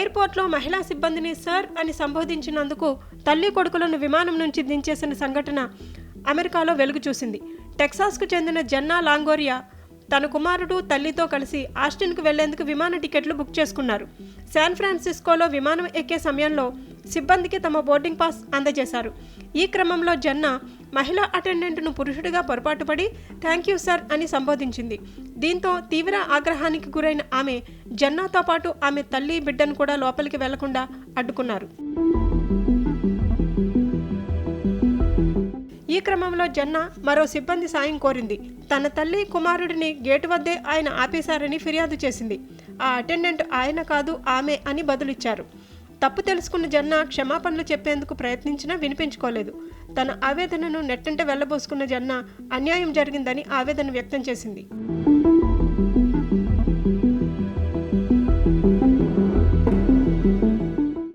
ఎయిర్పోర్ట్లో మహిళా సిబ్బందిని సర్ అని సంబోధించినందుకు తల్లి కొడుకులను విమానం నుంచి దించేసిన సంఘటన అమెరికాలో వెలుగు చూసింది టెక్సాస్కు చెందిన జన్నా లాంగోరియా తన కుమారుడు తల్లితో కలిసి ఆస్టిన్కు వెళ్ళేందుకు విమాన టికెట్లు బుక్ చేసుకున్నారు. శాన్ ఫ్రాన్సిస్కోలో విమానం ఎక్కే సమయంలో సిబ్బందికి తమ బోర్డింగ్ పాస్ అందజేశారు. ఈ క్రమంలో జన్నా మహిళా అటెండెంట్ను పురుషుడిగా పొరపాటుపడి థ్యాంక్ యూ సార్ అని సంబోధించింది. దీంతో తీవ్ర ఆగ్రహానికి గురైన ఆమె జన్నాతో పాటు ఆమె తల్లి బిడ్డను కూడా లోపలికి వెళ్ళకుండా అడ్డుకున్నారు. ఈ క్రమంలో జన్న మరో సిబ్బంది సాయం కోరింది. తన తల్లి కుమారుడిని గేటు వద్దే ఆయన ఆపేశారని ఫిర్యాదు చేసింది. ఆ అటెండెంట్ ఆయన కాదు ఆమె అని బదులిచ్చారు. తప్పు తెలుసుకున్న జన్న క్షమాపణలు చెప్పేందుకు ప్రయత్నించినా వినిపించుకోలేదు. తన ఆవేదనను నెట్టంటే వెళ్ళబోసుకున్న జన్న అన్యాయం జరిగిందని ఆవేదన వ్యక్తం చేసింది.